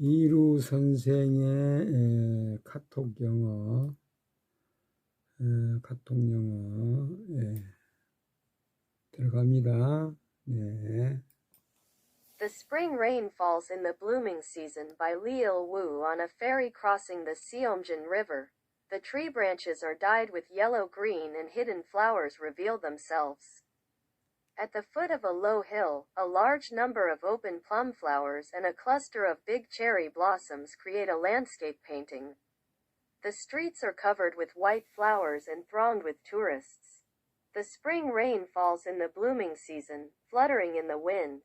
이루 선생의 에, 카톡 영어, 에, 카톡 영어, 예, 들어갑니다. 네. The spring rain falls in the blooming season by Li Il Wu on a ferry crossing the Seomjin River. The tree branches are dyed with yellow green and hidden flowers reveal themselves. At the foot of a low hill, a large number of open plum flowers and a cluster of big cherry blossoms create a landscape painting. The streets are covered with white flowers and thronged with tourists. The spring rain falls in the blooming season, fluttering in the wind.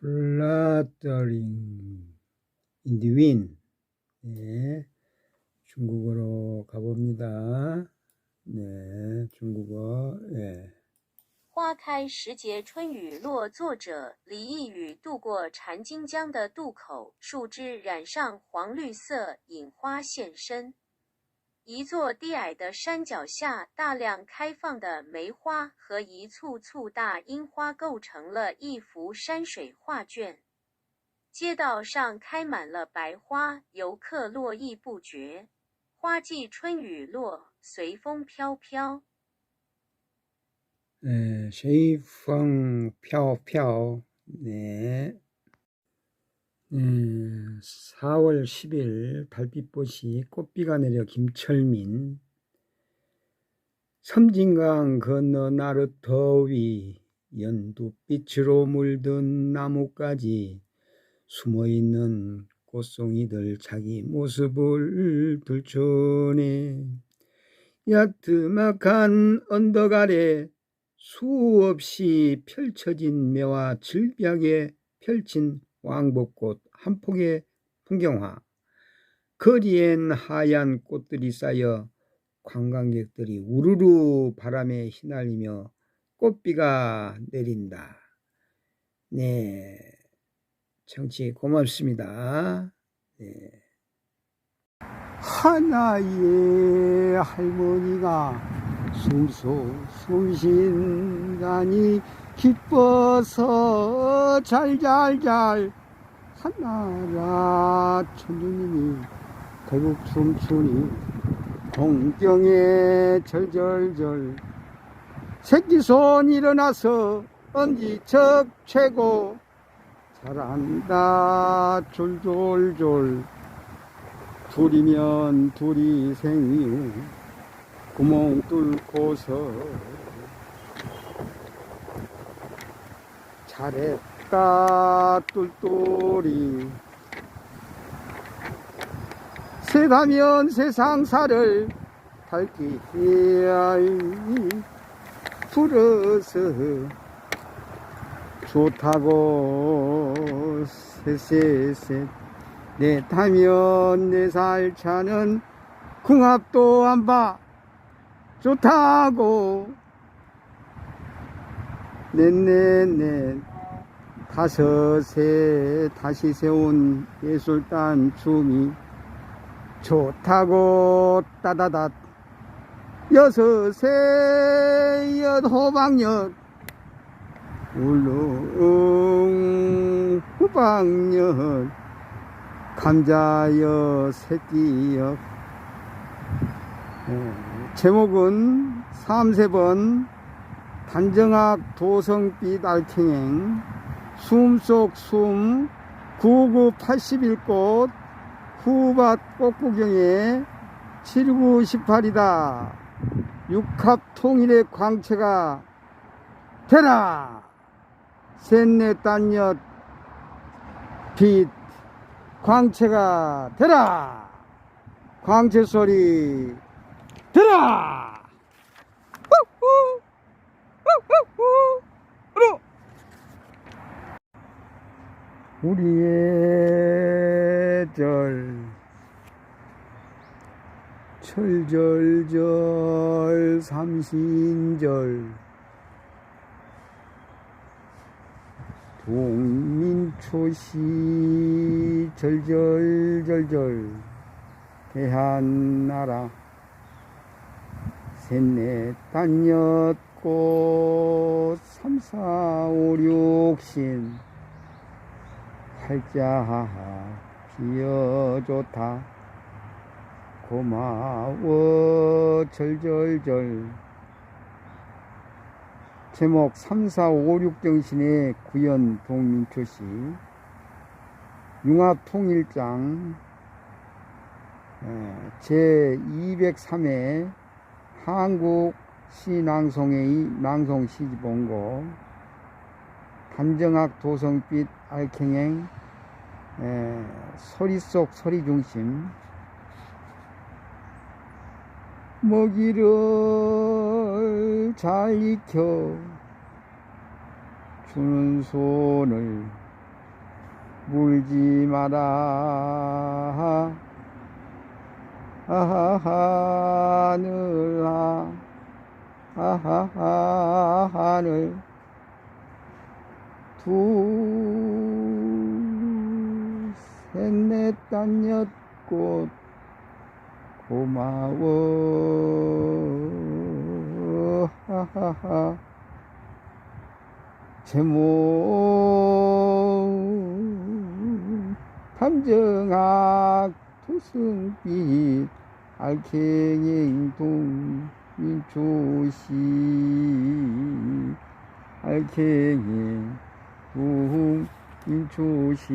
fluttering in the wind. 네. 중국어로 가봅니다. 네, 중국어, 예. 花开时节春雨落，作者李义宇。渡过禅津江的渡口，树枝染上黄绿色，引花现身。一座低矮的山脚下，大量开放的梅花和一簇簇大樱花构成了一幅山水画卷。街道上开满了白花，游客络绎不绝。花季春雨落，随风飘飘。 네, 쉐이펑 펴펴. 네. 네, 4월 10일 달빛꽃이 꽃비가 내려 김철민. 섬진강 건너 나릇 더위 연두빛으로 물든 나무까지. 숨어있는 꽃송이들 자기 모습을 들춰내. 야트막한 언덕 아래 수없이 펼쳐진 매와 질비하게 펼친 왕복꽃 한 폭의 풍경화. 거리엔 하얀 꽃들이 쌓여 관광객들이 우르르 바람에 휘날리며 꽃비가 내린다. 네. 청취 고맙습니다. 네. 하나의 할머니가 숨소 숨쉰다니 기뻐서 잘잘잘 한나라 천주님이 대국 춤추니 동경에 절절절 새끼손 일어나서 엄지척 최고 잘한다 졸졸졸. 둘이면 둘이 생이요 구멍 뚫고서 잘했다 똘똘이. 셋하면 세상사를 밝히야 불어서 좋다고 셋셋셋 넷하면 네살 차는 궁합도 안봐 좋다고. 넷넷넷 다섯에 다시 세운 예술단 춤이 좋다고. 따다닷. 여섯에 엿호박엿. 울릉 후박엿. 감자엿 새끼엿. 예. 제목은 3세번 단정학 도성빛 알탱행 숨속 숨 9981꽃 후밭 꽃구경에 7918이다. 육합 통일의 광채가 되라! 셋넷 딴엿 빛 광채가 되라! 광채 소리 들어! 우후! 우후후! 으로! 우리의 절 철절절 삼신절 동민초시 절절절절 대한나라 셋넷 단엿 꽃 삼사오육신. 팔자 피어 좋다. 고마워 절절절. 제목 3, 4, 5, 6 정신의 구현 동민초시 융합통일장 제203회 한국 시낭송의 낭송 시집본고 단정학 도성빛 알캥행 에, 소리 속 소리 중심 먹이를 잘 익혀 주는 손을 물지 마라. 아 하 하늘아 아하 하늘. 둘, 셋, 넷, 단, 여, 꽃, 고마워, 하하하. 제목, 탐정학, 투승빛, 알캥행, 동민초시, 알캥행, 동민초시.